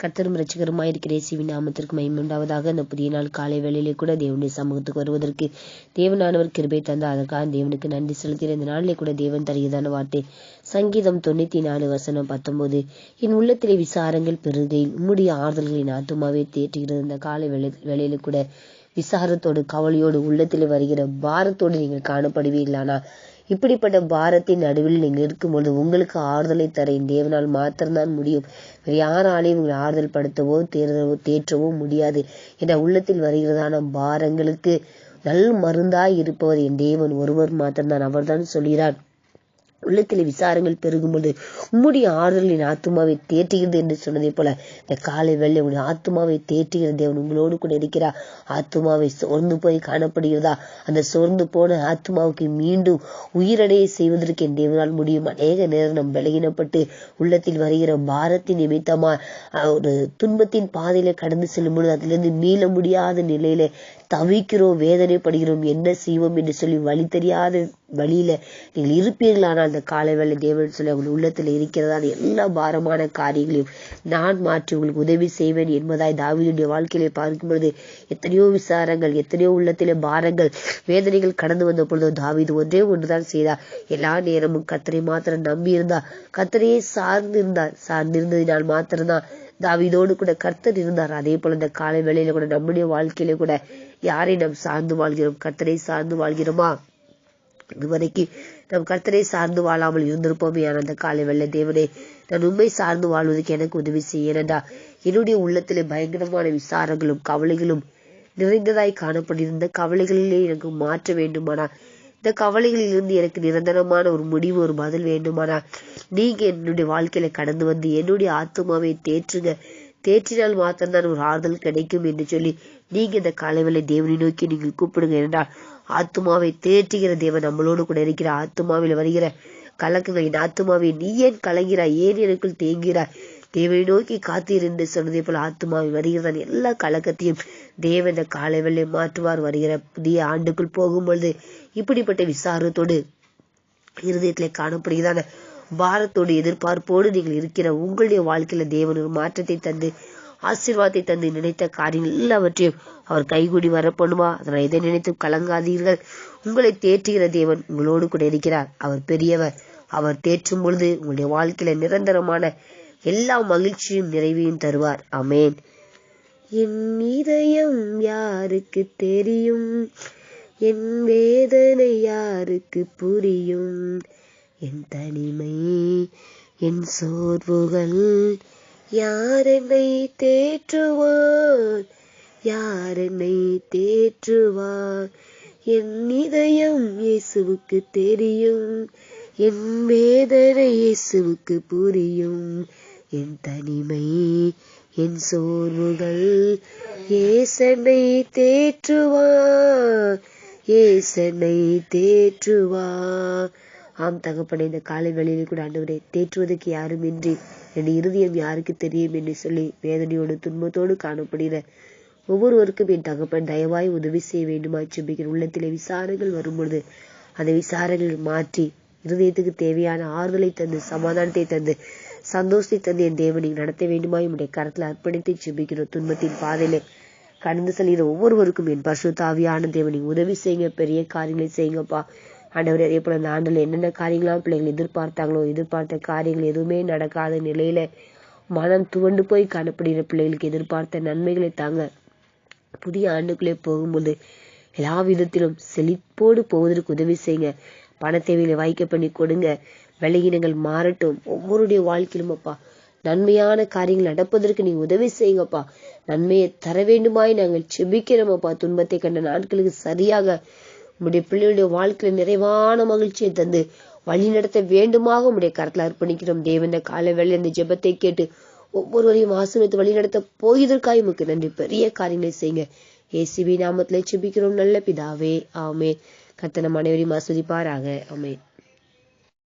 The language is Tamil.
கத்தரும் ரட்சகருமாய் இருக்கிற சிவி நாமத்திற்கு மகிமை அந்த புதிய நாள் காலை வேளையிலே கூட தேவனுடைய சமூகத்துக்கு வருவதற்கு தேவனானவர் கிருபை தந்த அதற்காக தேவனுக்கு நன்றி செலுத்தின இந்த நாளிலே கூட தேவன் தருகிறதான வார்த்தை. சங்கீதம் தொண்ணூத்தி நாலு வசனம் பத்தொன்பது. என் உள்ளத்திலே விசாரங்கள் பெருகையில் உம்முடைய ஆறுதல்களின் ஆத்துமாவே தேற்றுகிறது. இந்த காலை வேலை வேளையில கூட விசாரத்தோடு கவலையோடு உள்ளத்தில் வருகிற பாரத்தோடு நீங்கள் காணப்படுவீர்களானா இப்படிப்பட்ட பாரத்தின் நடுவில் நீங்கள் இருக்கும்போது உங்களுக்கு ஆறுதலை தர என் தேவனால் மாத்திரம்தான் முடியும். வேறு யாராலையும் உங்களை ஆறுதல் படுத்தவோ தேர்தவோ தேற்றவோ முடியாது. என்ற உள்ளத்தில் வருகிறதான பாரங்களுக்கு நல் மருந்தாய் இருப்பவர் என் தேவன். ஒருவர் மாத்திரம்தான். அவர்தான் சொல்கிறார். உள்ளத்தில் விசாரங்கள் பெருகும்போது உம்முடைய ஆறுதலின் ஆத்மாவை தேற்றுகிறது என்று சொன்னதை போல இந்த காலை வெள்ளை உடைய ஆத்மாவை தேற்றுகிற தேவன் உங்களோடு கூட இருக்கிறார். ஆத்மாவை சோர்ந்து போய் காணப்படுகிறதா? அந்த சோர்ந்து போன ஆத்மாவுக்கு மீண்டும் உயிரடைய செய்வதற்கு என் தேவனால் முடியும். அநேக நேரம் நம் விலகினப்பட்டு உள்ளத்தில் வருகிற பாரத்தின் நிமித்தமா ஒரு துன்பத்தின் பாதையில கடந்து செல்லும் பொழுது அதிலிருந்து மீள முடியாத நிலையில தவிக்கிறோம் வேதனைப்படுகிறோம் என்ன செய்வோம் என்று சொல்லி வழி தெரியாத வழியில நீங்கள் இருப்பீர்களானால் அந்த காலை வேலை தேவன் சொல்லி அவங்க உள்ளத்துல இருக்கிறதா எல்லா பாரமான காரியங்களையும் நான் மாற்றி உங்களுக்கு உதவி செய்வேன் என்பதாய் தாவியுடைய வாழ்க்கையிலே பார்க்கும் பொழுது எத்தனையோ விசாரங்கள் எத்தனையோ உள்ளத்திலே பாரங்கள் வேதனைகள் கடந்து வந்த பொழுது தாவிது ஒன்றே ஒன்றுதான் செய்தார். எல்லா நேரமும் கத்தரை மாத்திரம் நம்பி இருந்தா கத்தரையே சார்ந்து இருந்தார். சார்ந்திருந்ததினால் மாத்திரம்தான் தாவிதோடு கூட கர்த்தர் இருந்தார். அதே போல இந்த காலை வேளையில கூட நம்முடைய வாழ்க்கையில கூட யாரை நாம் சார்ந்து வாழ்கிறோம்? கர்த்தரை சார்ந்து வாழ்கிறோமா? இதுவரைக்கும் நம் கர்த்தரை சார்ந்து வாழாமல் இருந்திருப்போமே. அந்த காலை வெள்ள தேவனே நான் உண்மை சார்ந்து வாழ்வதற்கு எனக்கு உதவி செய்ய. என்னுடைய உள்ளத்திலே பயங்கரமான விசாரங்களும் கவலைகளும் நிறைந்ததாய் காணப்பட்டிருந்த கவலைகளிலே எனக்கு மாற்ற வேண்டுமானா இந்த கவலைகளில் இருந்து எனக்கு நிரந்தரமான ஒரு முடிவு ஒரு பதில் வேண்டுமானா நீங்க என்னுடைய வாழ்க்கையில கடந்து வந்து என்னுடைய ஆத்மாவை தேற்றுங்க. தேற்றினால் மாத்திரம்தான் ஒரு ஆறுதல் கிடைக்கும் என்று சொல்லி நீங்க இந்த காலைவேளை தேவனை நோக்கி நீங்கள் கூப்பிடுங்க என்றால் ஆத்மாவை தேற்றுகிற தேவன் நம்மளோடு கூட இருக்கிற ஆத்மாவில் வருகிற கலக்குங்க என் ஆத்மாவை நீ ஏன் கலங்கிறாய்? ஏன் எனக்குள் தேங்கிறாய் தேவனை நோக்கி காத்தீர் என்று சொன்னதே போல ஆத்மாவை வருகிறதான் எல்லா கலக்கத்தையும் தேவன் இந்த காலை வெள்ளை மாற்றுவார் வருகிற புதிய ஆண்டுக்குள் போகும்பொழுது இப்படிப்பட்ட விசாரத்தோடு இருதயத்திலே காணப்படுகிறதான பாரத்தோடு எதிர்பார்ப்போடு நீங்கள் இருக்கிற உங்களுடைய வாழ்க்கையில தேவன் ஒரு மாற்றத்தை தந்து ஆசீர்வாதத்தை தந்து நினைத்த காரியங்கள் எல்லாவற்றையும் அவர் கைகூடி வரப்படுவா அதனால் எதை நினைத்து கலங்காதீர்கள். உங்களை தேற்றுகிற தேவன் உங்களோடு கூட இருக்கிறார். அவர் பெரியவர். அவர் தேற்றும் பொழுது உங்களுடைய வாழ்க்கையில நிரந்தரமான எல்லா மகிழ்ச்சியும் நிறைவையும் தருவார். அமேன் என் இதயம் யாருக்கு தெரியும்? என் வேதனை யாருக்கு புரியும்? என் தனிமை என் சோர்வுகள் யார் என்னை தேற்றுவார்? யார் என்னை தேற்றுவார்? என் இதயம் இயேசுவுக்கு தெரியும் என் வேதனை இயேசுவுக்கு புரியும். என் தனிமை என் சோர்வுகள் ஏசனை தேற்றுவா ஏசனை தேற்றுவா ஆம் தகப்பனை இந்த காலை வேளையிலே கூட ஆண்டவரே தேற்றுவதற்கு யாரும் இன்றி என் இருதயம் யாருக்கு தெரியும் என்று சொல்லி வேதனையோடு துன்பத்தோடு காணப்படுகிற ஒவ்வொருவருக்கும் என் தகப்பன் தயவாய் உதவி செய்ய வேண்டுமாய் செபிக்கிற உள்ளத்திலே விசாரங்கள் வரும்பொழுது அந்த விசாரங்கள் மாற்றி இருதயத்துக்கு தேவையான ஆறுதலை தந்து சமாதானத்தை தந்து சந்தோஷத்தை தந்து என் தேவனை நடத்த வேண்டுமாய் உடைய கரத்தில் அர்ப்பணித்து செபிக்கிற துன்பத்தின் பாதையில கடந்து செல்கிற ஒவ்வொருவருக்கும் என் பசுத்தாவியான தேவனை உதவி செய்யுங்க பெரிய காரியங்களை செய்யுங்கப்பா. ஆண்டவர் அதே போல இந்த ஆண்டில் என்னென்ன காரியங்களாம் பிள்ளைகள் எதிர்பார்த்தாங்களோ எதிர்பார்த்த காரியங்கள் எதுவுமே நடக்காத நிலையில மனம் துவண்டு போய் காணப்படுகிற பிள்ளைகளுக்கு எதிர்பார்த்த நன்மைகளை தாங்க புதிய ஆண்டுக்குள்ளே போகும்போது எல்லா விதத்திலும் செழிப்போடு போவதற்கு உதவி செய்யுங்க. பண தேவையில வாய்க்க பண்ணி கொடுங்க. விலகினங்கள் மாறட்டும். ஒவ்வொருடைய வாழ்க்கையிலும் அப்பா நன்மையான காரியங்கள் நடப்பதற்கு நீங்க உதவி செய்யுங்கப்பா. நன்மையை தர வேண்டுமாய் நாங்கள் செபிக்கிறோமப்பா துன்பத்தை கண்ட நாட்களுக்கு சரியாக உம்முடைய பிள்ளைகளுடைய வாழ்க்கையில நிறைவான மகிழ்ச்சியை தந்து வழி நடத்த வேண்டுமாக உடைய கரத்தில் அர்ப்பணிக்கிறோம். தேவன கால வேலை இந்த ஜெபத்தை கேட்டு ஒவ்வொருவரையும் ஆசீர்வதித்து வழி நடத்த போயதற்காக உமக்கு நன்றி. பெரிய காரியங்களை செய்யுங்க. ஏசிபி நாமத்திலே செபிக்கிறோம் நல்ல பிதாவே. ஆமே கத்தனம் அனைவரையும் ஆஸ்வதிப்பாராக. ஆமே